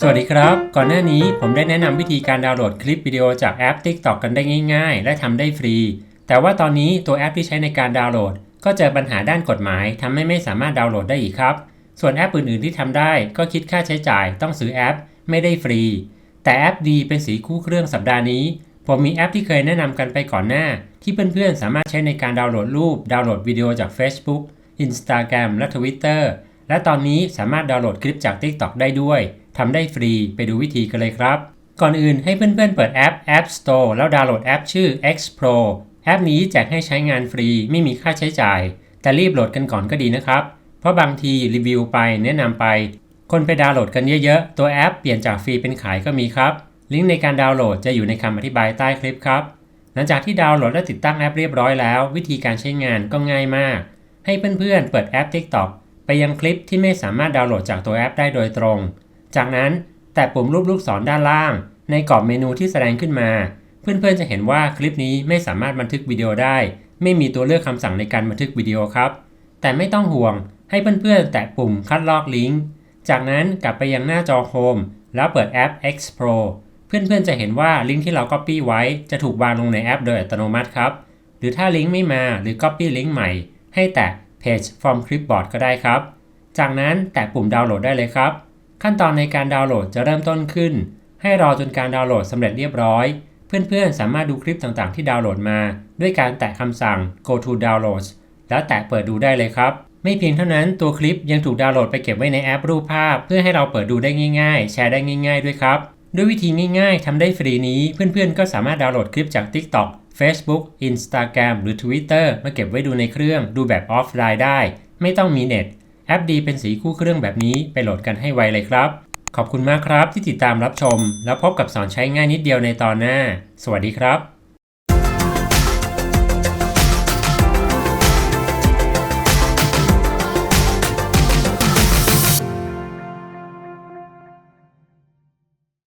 สวัสดีครับ ก่อนหน้านี้ผมได้แนะนำวิธีการดาวน์โหลดคลิปวิดีโอจากแอป TikTok กันได้ง่าย ๆ และทำได้ฟรี แต่ว่าตอนนี้ตัวแอปที่ใช้ในการดาวน์โหลด ก็เจอปัญหาด้านกฎหมายทำให้ไม่สามารถดาวน์โหลดได้อีกครับ ส่วนแอปอื่นๆที่ทำได้ก็คิดค่าใช้จ่ายต้องซื้อแอป ไม่ได้ฟรี แต่แอปดีเป็นสีคู่เครื่องสัปดาห์นี้ ผมมีแอปที่เคยแนะนำกันไปก่อนหน้า ที่เพื่อนๆสามารถใช้ในการดาวน์โหลดรูป ดาวน์โหลดวิดีโอจาก Facebook Instagram และ Twitter และตอนนี้สามารถดาวน์โหลดคลิปจาก TikTok ได้ด้วย ทำได้ฟรีไปดูวิธีกันเลยครับ ก่อนอื่นให้เพื่อนๆเปิดแอป App Store แล้วดาวน์โหลดแอปชื่อ X Pro แอปนี้แจกให้ใช้งานฟรีไม่มีค่าใช้จ่าย แต่รีบโหลดกันก่อนก็ดีนะครับ เพราะบางทีรีวิวไปแนะนำไป คนไปดาวน์โหลดกันเยอะๆ ตัวแอปเปลี่ยนจากฟรีเป็นขายก็มีครับ ลิงก์ในการดาวน์โหลดจะอยู่ในคำอธิบายใต้คลิปครับ หลังจากที่ดาวน์โหลดและติดตั้งแอปเรียบร้อยแล้ว วิธีการใช้งานก็ง่ายมาก ให้เพื่อนๆเปิดแอป TikTok ไปยังคลิปที่ไม่สามารถดาวน์โหลดจากตัวแอปได้โดยตรง จากนั้นแตะปุ่มรูปลูกศรด้านล่าง ในกรอบเมนูที่แสดงขึ้นมา เพื่อนๆจะเห็นว่าคลิปนี้ไม่สามารถบันทึกวิดีโอได้ ไม่มีตัวเลือกคำสั่งในการบันทึกวิดีโอครับ แต่ไม่ต้องห่วงให้เพื่อนๆ แตะปุ่มคัดลอกลิงก์จากนั้นกลับไปยังหน้าจอโฮมแล้วเปิดแอป X Pro เพื่อนๆจะเห็นว่าลิงก์ที่เรา Copy ไว้จะถูกวางลงในแอปโดยอัตโนมัติครับ หรือถ้าลิงก์ไม่มาหรือ Copy ลิงก์ใหม่ ให้แตะ Page from Clipboard ก็ได้ครับ จากนั้นแตะปุ่มดาวน์โหลดได้เลยครับ ขั้นตอนในการดาวน์โหลดจะเริ่มต้นขึ้น ให้รอจนการดาวน์โหลดสำเร็จเรียบร้อย เพื่อนๆ สามารถดูคลิปต่างๆ ที่ดาวน์โหลดมา ด้วยการแตะคำสั่ง go to downloads แล้วแตะเปิดดูได้เลยครับ ไม่เพียงเท่านั้นตัวคลิปยังถูกดาวน์โหลดไปเก็บไว้ในแอปรูปภาพ เพื่อให้เราเปิดดูได้ง่ายๆ แชร์ได้ง่าย ๆ ด้วยครับ ด้วยวิธีง่าย ๆทำได้ฟรีนี้ เพื่อนๆ ก็สามารถดาวน์โหลดคลิปจาก TikTok Facebook Instagram หรือ Twitter มาเก็บไว้ดูในเครื่อง ดูแบบออฟไลน์ได้ ไม่ต้องมีเน็ต แอปดีเป็นสีคู่เครื่องแบบนี้ไปโหลดกันให้ไวเลยครับ ขอบคุณมากครับที่ติดตามรับชม แล้วพบกับสอนใช้ง่ายนิดเดียวในตอนหน้า สวัสดีครับ